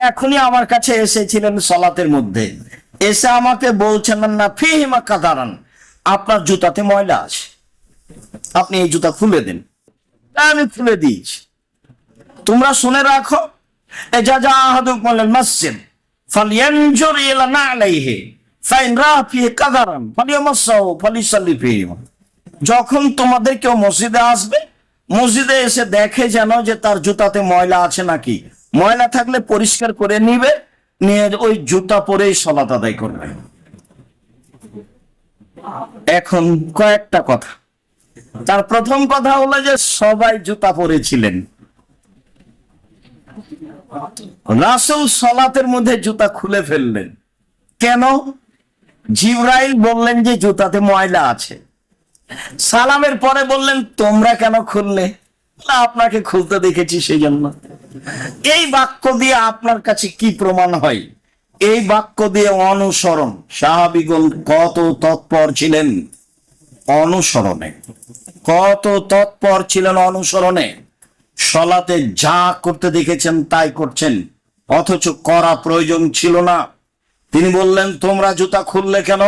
এখনই আমার কাছে এসেছিলেন সলাতের মধ্যে। এসে আমাকে বলছেন, না ফিহিমা কাদারান আপনার জুতাতে ময়লা আছে। আপনি এই জুতা খুলে দেন। আমি খুলে দিয়েছি। তোমরা শুনে রাখো এ যা যা আহাদুকুম আলাল মসজিদ ফালইয়ানজুর ইলা নালাইহি ফাইন রা ফিহি কাদারান, ফালিয়ামাসসাহু, ফালিসাল্লি ফিহিমা। যখন তোমাদের কেউ মসজিদে আসবে, মসজিদে এসে দেখে যেন যে তার জুতাতে ময়লা আছে নাকি। ময়লা থাকলে পরিষ্কার করে নিবে, নিয়ে ওই জুতা পরেই সলাত আদায় করবে। এখন কয়েকটা কথা। তার প্রথম কথা হলো যে সবাই জুতা পরেছিলেন। রাসুল সলাতের মধ্যে জুতা খুলে ফেললেন। কেন? জিব্রাইল বললেন যে জুতাতে ময়লা আছে। সালামের পরে বললেন, তোমরা কেন খুললে? আপনাকে খুলতে দেখেছি সেই জন্য এই বাক্য দিয়ে আপনার কাছে কি প্রমাণ হয়? এই বাক্য দিয়ে অনুসরণ। সাহাবিগুল কত তৎপর ছিলেন? অনুসরণে। কত তৎপর ছিলেন অনুসরণে? সলাতে যা করতে দেখেছেন তাই করছেন, অথচ করা প্রয়োজন ছিল না। তিনি বললেন, তোমরা জুতা খুললে কেন?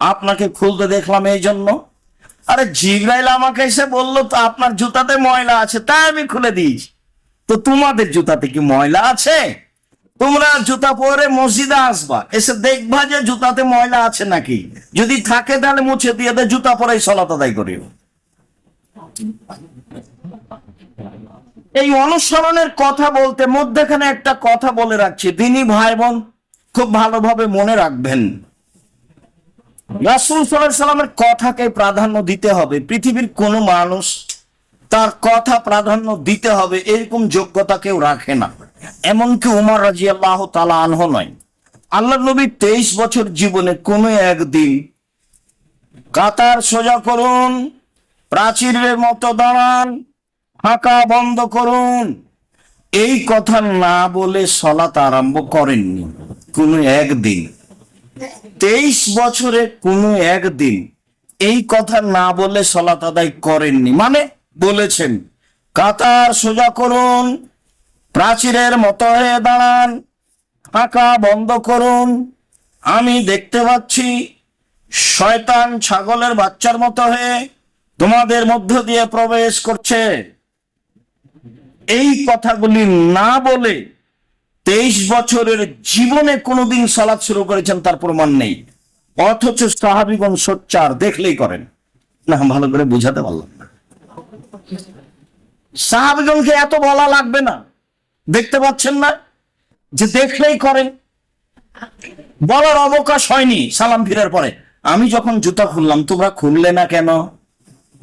আপনাকে খুলতে দেখলাম এই জন্য। আরে জিব্রাইল আমাকে এসে বলল তো আপনার জুতাতে ময়লা আছে, তাই আমি খুলে দিয়েছি। তো তোমাদের জুতাতে কি ময়লা আছে? তোমরা জুতা পরে মসজিদে আসবা, এসে দেখবা যে জুতাতে ময়লা আছে নাকি। যদি থাকে তাহলে মুছে দিয়ে দে, জুতা পরেই সলাত আদায় করিও। এই অনুসরণের কথা বলতে মধ্যখানে একটা কথা বলে রাখছি। দিনী ভাই বোন খুব ভালোভাবে মনে রাখবেন। রাসুল সাল্লামের কথাকে প্রাধান্য দিতে হবে। পৃথিবীর কোনো মানুষ তার কথা প্রাধান্য দিতে হবে, এরকম যোগ্যতা কেউ রাখে না। এমনকি উমর রাজি আল্লাহ তালা আনহ নয়। আল্লাহ নবী তেইশ বছর জীবনে কোনো একদিন কাতার সোজা করুন, প্রাচীরের মতো দাঁড়ান, ফাঁকা বন্ধ করুন। এই কথা না বলে সলাত আরম্ভ করেননি কোনো একদিন তেইশ বছরে কোনো একদিন এই কথা না বলে সলাত আদায় করেননি। মানে বলেছেন, কাতার সোজা করুন, প্রাচীরের মতো হয়ে দাঁড়ান ফাঁকা বন্ধ করুন। আমি দেখতে পাচ্ছি শয়তান ছাগলের বাচ্চার মতো হয়ে তোমাদের মধ্য দিয়ে প্রবেশ করছে। এই কথাগুলি না বলে তেইশ বছরের জীবনে কোনোদিন সালাদ শুরু করেছেন, তার প্রমাণ নেই। অথচ সাহাবিগণ সোচ্চার, দেখলেই করেন। না, ভালো করে বুঝাতে পারলাম সাহাবিগণকে এত বলা লাগবে না। দেখতে পাচ্ছেন না? যে দেখলেই করেন বলার অবকাশ হয়নি সালাম ফিরার পরে। আমি যখন জুতা খুললাম, তোমরা খুললে না কেন?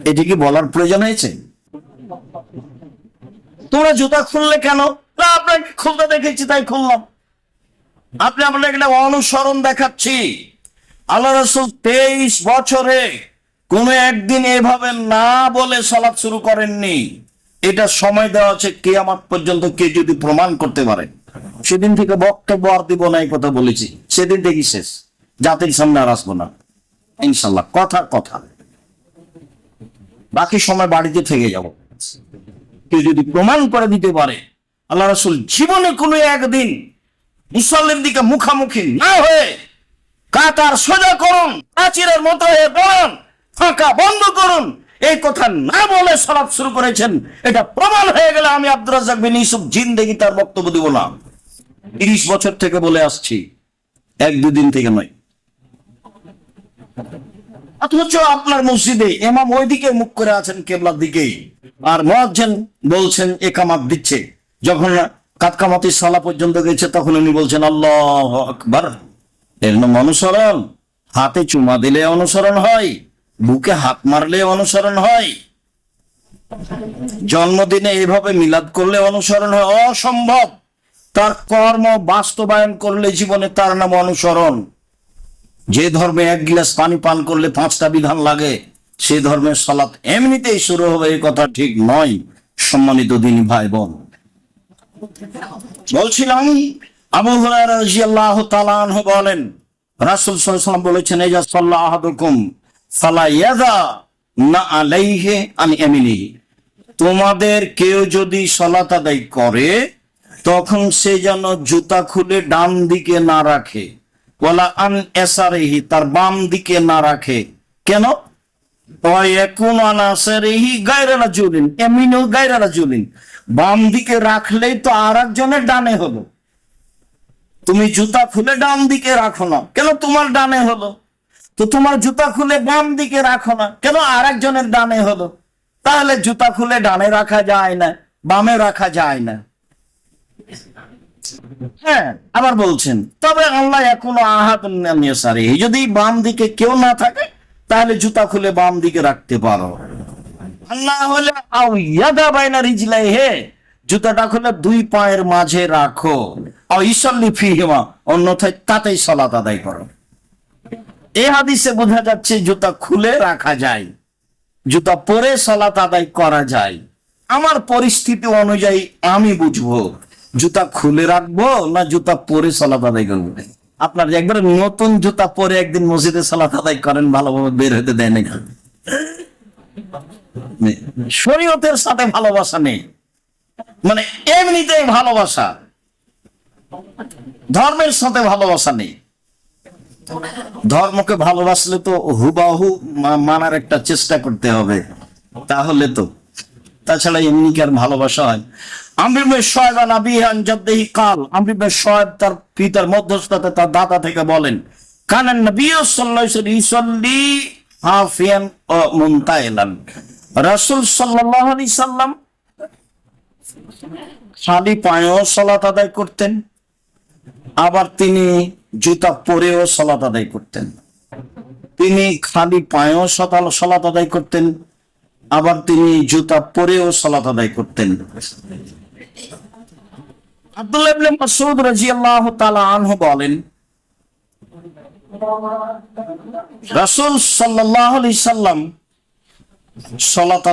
এটি কি বলার প্রয়োজন হয়েছে? তোমরা জুতা খুললে কেন? না, আপনাকে খুলতে দেখেছি, তাই খুললাম। আপনি আপনাকে একটা অনুসরণ দেখাচ্ছি। আল্লাহ রসুল তেইশ বছরে কোন একদিন এভাবে না বলে সলাৎ শুরু করেননি। এটা সময় দেওয়া আছে কে আমার পর্যন্ত কে যদি প্রমাণ করতে পারে। সেদিন থেকে বক্তব্য আর দিব না, এই কথা বলেছি। সেদিন থেকেই শেষ। জাতির সামনে আর আসব না। ইনশাল্লাহ, কথা কথা। বাকি সময় বাড়িতে থেকে যাব। কেউ যদি প্রমাণ করে দিতে পারে, আল্লাহ রসুল জীবনে কোনো একদিন মুসল্লির দিকে মুখামুখি না হয়ে কাতার সোজা করুন, প্রাচীরের মতো হয়ে বলুন ফাঁকা বন্ধ করুন। এই কথা না বলে সলাপ শুরু করেছেন। এটা প্রমাণ হয়ে গেলে আমি আব্দুর রাজাক বিন ইউসুফ জিন্দেগি তার বক্তব্য দিব না। তিরিশ বছর থেকে বলে আসছি। এক দুদিন থেকে নয়। অথচ আপনার মসজিদে এমাম ওইদিকে মুখ করে আছেন কেবলার দিকেই। আর মহাজ্জেন বলছেন একামাত দিচ্ছে। যখন কাতকামাতি সালা পর্যন্ত গেছে, তখন উনি বলছেন, আল্লাহ আকবার। এর নাম অনুসরণ। হাতে চুমা দিলে অনুসরণ হয়। বুকে হাত মারলে অনুসরণ হয়। জন্মদিনে এইভাবে মিলাদ করলে অনুসরণ হয়। অসম্ভব! তার কর্ম বাস্তবায়ন করলে জীবনে তার নাম অনুসরণ। যে ধর্মে এক গিলাস পানি পান করলে পাঁচটা বিধান লাগে, সে ধর্মের সালাত এমনিতেই শুরু হবে এই কথা ঠিক নয়, সম্মানিত দিনী ভাই বোন বলছিলাম, আবু হুরায়রা রাদিয়াল্লাহু তাআলা বলেন, রাসূল সাল্লাল্লাহু আলাইহি ওয়াসাল্লাম বলেছেন, ইজা সাল্লা আহাদুকুম। তোমাদের কেউ যদি সালাত আদায় করে, তখন সে যেন জুতা খুলে ডান দিকে না রাখে। বলা আন এসারেহি, তার বাম দিকে না রাখে। কেন? বাম দিকে রাখলেই তো আর একজনের ডানে হলো। তুমি জুতা খুলে ডান দিকে রাখো না। কেন তোমার ডানে হলো? তো তোমার জুতা খুলে বাম দিকে রাখো না। কেন? আর একজনের ডানে হলো। তাহলে জুতা খুলে ডানে রাখা যায় না, বামে রাখা যায় না। হ্যাঁ আবার বলছেন, তবে আল্লাহ এখনও আহাত যদি বাম দিকে কেউ না থাকে, তাহলে জুতা খুলে বাম দিকে রাখতে পারো। আল্লাহ হলে রিজলাই হে, জুতাটা খুলে দুই পায়ের মাঝে রাখো। আও ইসল্লি ফিহিমা, অন্যথায় তাতেই সলাত আদায় করো। এই হাদিসে বোঝা যাচ্ছে জুতা খুলে রাখা যায়, জুতা পরে সলাত আদায় করা যায়। আমার পরিস্থিতি অনুযায়ী আমি বুঝব জুতা খুলে রাখব না জুতা পরে সলাত আদায় করব। আপনার একবার নতুন জুতা পরে একদিন মসজিদে সলাত আদায় করেন, ভালোভাবে বের হতে দেয় না শরীয়তের সাথে ভালোবাসা নেই। মানে এমনিতেই ভালোবাসা। ধর্মের সাথে ভালোবাসা নেই। ধর্মকে ভালোবাসলে তো হুবাহু মানার একটা চেষ্টা করতে হবে। তাহলে তো। তাছাড়া এমনিকার ভালোবাসা হয়? কাল তার পিতার তার দাদা থেকে বলেন, কানান নবী সাল্লাল্লাহু ইসল্লি হাফিয়ান ও রাসূল সাল্লাল্লাহু আলাইহি সাল্লাম খালি পায়েও সালাত আদায় করতেন। আবার তিনি জুতা পরেও সলাত আদায় করতেন। তিনি খালি পায়েও সকাল সলাত আদায় করতেন, আবার তিনি জুতা পরেও সলাত আদায় করতেন। বলেন, রাসূল সাল্লাম সলাত